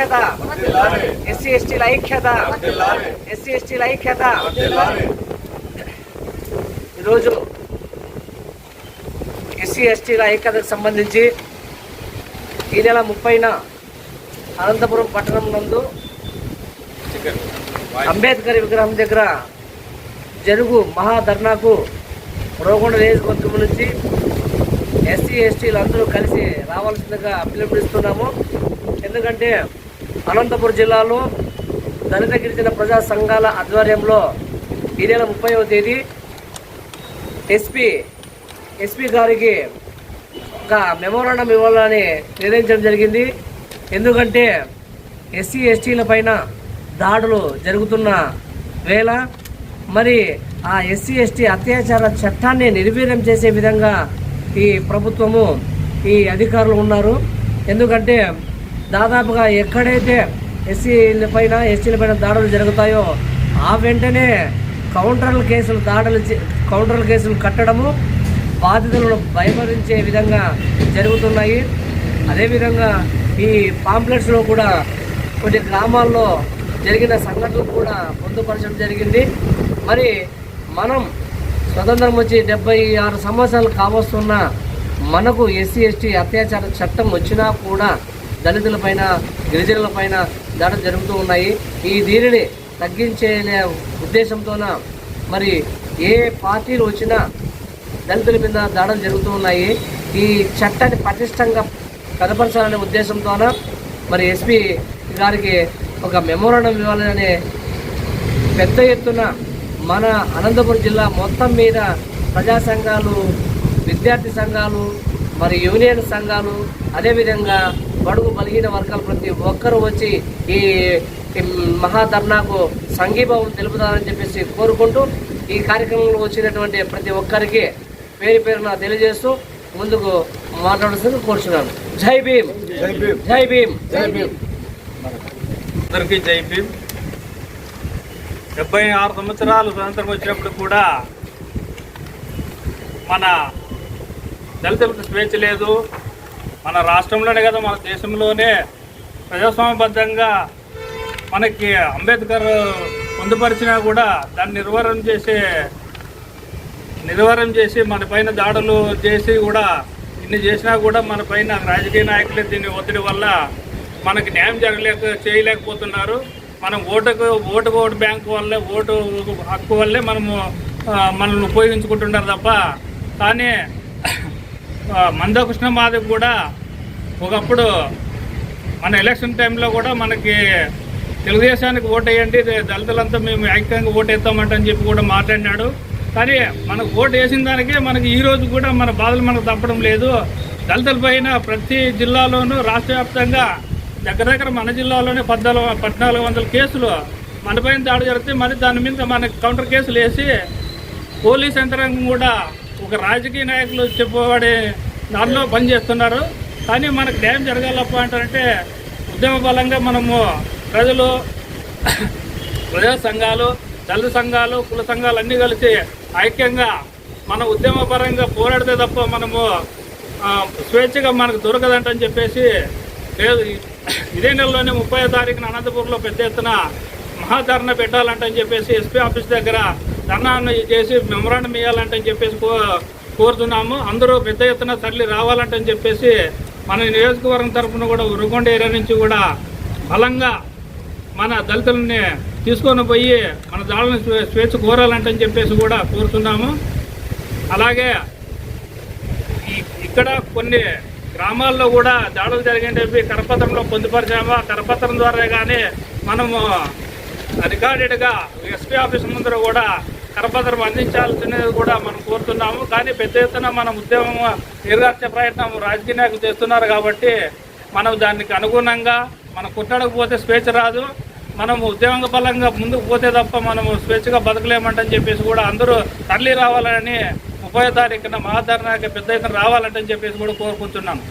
ఐక్యత ఎస్సీ ఎస్టీల ఐక్యత ఎస్సీ ఎస్టీల ఐక్యత ఈరోజు ఎస్సీ ఎస్టీల ఐక్యతకు సంబంధించి ఈ నెల ముప్పైన అనంతపురం పట్టణం నందు అంబేద్కర్ విగ్రహం దగ్గర జరుగు మహాధర్నాకు రోగొండ నియోజకవర్గం నుంచి ఎస్సీ ఎస్టీలు అందరూ కలిసి రావాల్సిందిగా పిలుపునిస్తున్నాము ఎందుకంటే అనంతపురం జిల్లాలో దళిత గిరిజన ప్రజా సంఘాల ఆధ్వర్యంలో ఈ నెల ముప్పైవ తేదీ ఎస్పీ ఎస్పీ గారికి ఒక మెమోరాండం ఇవ్వాలని నిర్ణయించడం జరిగింది. ఎందుకంటే ఎస్సీ ఎస్టీల పైన దాడులు జరుగుతున్న వేళ మరి ఆ ఎస్సీ ఎస్టీ అత్యాచార చట్టాన్ని నిర్వీర్యం చేసే విధంగా ఈ ప్రభుత్వము ఈ అధికారులు ఉన్నారు. ఎందుకంటే దాదాపుగా ఎక్కడైతే ఎస్సీల పైన ఎస్టీల పైన దాడులు జరుగుతాయో ఆ వెంటనే కౌంటర్ల కేసులు దాడులు కౌంటర్ల కేసులు కట్టడము బాధితులను భయపరించే విధంగా జరుగుతున్నాయి. అదేవిధంగా ఈ పాంప్లెట్స్లో కూడా కొన్ని గ్రామాల్లో జరిగిన సంఘటనలు కూడా పొందుపరచడం జరిగింది. మరి మనం స్వతంత్రం వచ్చి డెబ్బై ఆరు సంవత్సరాలు కావస్తున్న మనకు ఎస్సీ ఎస్టీ అత్యాచార చట్టం వచ్చినా కూడా దళితులపైన గిరిజనులపైన దాడులు జరుగుతూ ఉన్నాయి. ఈ దీనిని తగ్గించే ఉద్దేశంతోన మరి ఏ పార్టీలు వచ్చినా దళితుల మీద దాడులు జరుగుతూ ఉన్నాయి. ఈ చట్టాన్ని పటిష్టంగా కనపరచాలనే ఉద్దేశంతోన మరి ఎస్పీ గారికి ఒక మెమోరాండం ఇవ్వాలనే పెద్ద ఎత్తున మన అనంతపురం జిల్లా మొత్తం మీద ప్రజా సంఘాలు విద్యార్థి సంఘాలు మరి యూనియన్ సంఘాలు అదేవిధంగా బడుగు బలహీన వర్గాలు ప్రతి ఒక్కరూ వచ్చి ఈ మహాధర్నాకు సంఘీభావం తెలుపుతారని చెప్పేసి కోరుకుంటూ ఈ కార్యక్రమంలో వచ్చినటువంటి ప్రతి ఒక్కరికి పేరు పేరున తెలియజేస్తూ ముందుకు మాట్లాడుతుంది కోరుచున్నాను. జై భీమ్. జై భీమ్. జై భీమ్. జై భీమ్. అందరికీ జై భీమ్. డెబ్బై ఆరు సంవత్సరాలు స్వతంత్రం వచ్చినప్పుడు కూడా మన దళితులకు స్వేచ్ఛ లేదు. మన రాష్ట్రంలోనే కదా మన దేశంలోనే ప్రజాస్వామ్యబద్ధంగా మనకి అంబేద్కర్ పొందుపరిచినా కూడా దాన్ని నిర్వహణ చేసే నిర్వహణ చేసి మన పైన దాడులు చేసి కూడా ఇన్ని చేసినా కూడా మన పైన రాజకీయ నాయకులే దీని ఒత్తిడి వల్ల మనకి న్యాయం జరగలేక చేయలేకపోతున్నారు. మనం ఓటుకు ఓటు ఓటు బ్యాంకు వల్లే ఓటు హక్కు వల్లే మనము మనల్ని ఉపయోగించుకుంటున్నారు తప్ప కానీ మందకృష్ణ మాధవ్ కూడా ఒకప్పుడు మన ఎలక్షన్ టైంలో కూడా మనకి తెలుగుదేశానికి ఓటు వేయండి దళితులంతా మేము ఐక్యంగా ఓటు వేస్తామంటని చెప్పి కూడా మాట్లాడినాడు. కానీ మనకు ఓటు వేసిన దానికే మనకి ఈ రోజు కూడా మన బాధలు మనకు తప్పడం లేదు. దళితుల పైన ప్రతి జిల్లాలోనూ రాష్ట్ర వ్యాప్తంగా దగ్గర దగ్గర మన జిల్లాలోనే పద్నాలుగు పద్నాలుగు వందల కేసులు మన పైన దాడి జరిగితే మరి దాని మీద మనకి కౌంటర్ కేసులు వేసి పోలీస్ యంత్రాంగం కూడా ఒక రాజకీయ నాయకులు చెప్పబడే దానిలో పనిచేస్తున్నారు కానీ మనకు న్యాయం జరగాలప్ప అంటే ఉద్యమ బలంగా మనము ప్రజలు ప్రజా సంఘాలు దళిత సంఘాలు కుల సంఘాలు అన్నీ కలిసి ఐక్యంగా మన ఉద్యమపరంగా పోరాడితే తప్ప మనము స్వేచ్ఛగా మనకు దొరకదంటని చెప్పేసి లేదు. ఇదే నెలలోనే ముప్పై తారీఖున అనంతపూర్లో పెద్ద ఎత్తున మహాధరణ పెట్టాలంటని చెప్పేసి ఎస్పీ ఆఫీస్ దగ్గర ధర్నాన్ని చేసి మెమరాండం ఇవ్వాలంటని చెప్పేసి కో కోరుతున్నాము. అందరూ పెద్ద ఎత్తున తరలి రావాలంటని చెప్పేసి మన నియోజకవర్గం తరఫున కూడా ఉరుగొండ ఏరియా నుంచి కూడా బలంగా మన దళితులని తీసుకొని పోయి మన దాడులను స్వే- స్వేచ్ఛ కోరాలంటని చెప్పేసి కూడా కోరుతున్నాము. అలాగే ఈ- ఇక్కడ కొన్ని గ్రామాల్లో కూడా దాడులు జరిగింది కరపత్రంలో పొందుపరిచాము? ఆ కరపత్రం ద్వారా కానీ మనము రికార్డెడ్గా ఎస్పీ ఆఫీస్ ముందర కూడా కరపత్రం అందించాల్సినది కూడా మనం కోరుతున్నాము. కానీ పెద్ద ఎత్తున మనం ఉద్యమం నిర్లక్ష్య ప్రయత్నం రాజకీయ నాయకులు చేస్తున్నారు కాబట్టి మనం దానికి అనుగుణంగా మనం కుట్టడకపోతే స్వేచ్ఛ రాదు. మనం ఉద్యమంగ బలంగా ముందుకు పోతే తప్ప మనము స్వేచ్ఛగా బతకలేమంటని చెప్పేసి కూడా అందరూ తరలి రావాలని ముప్పై తారీఖున మహాధరణకి పెద్ద ఎత్తున రావాలంటని చెప్పేసి కూడా కోరుకుంటున్నాను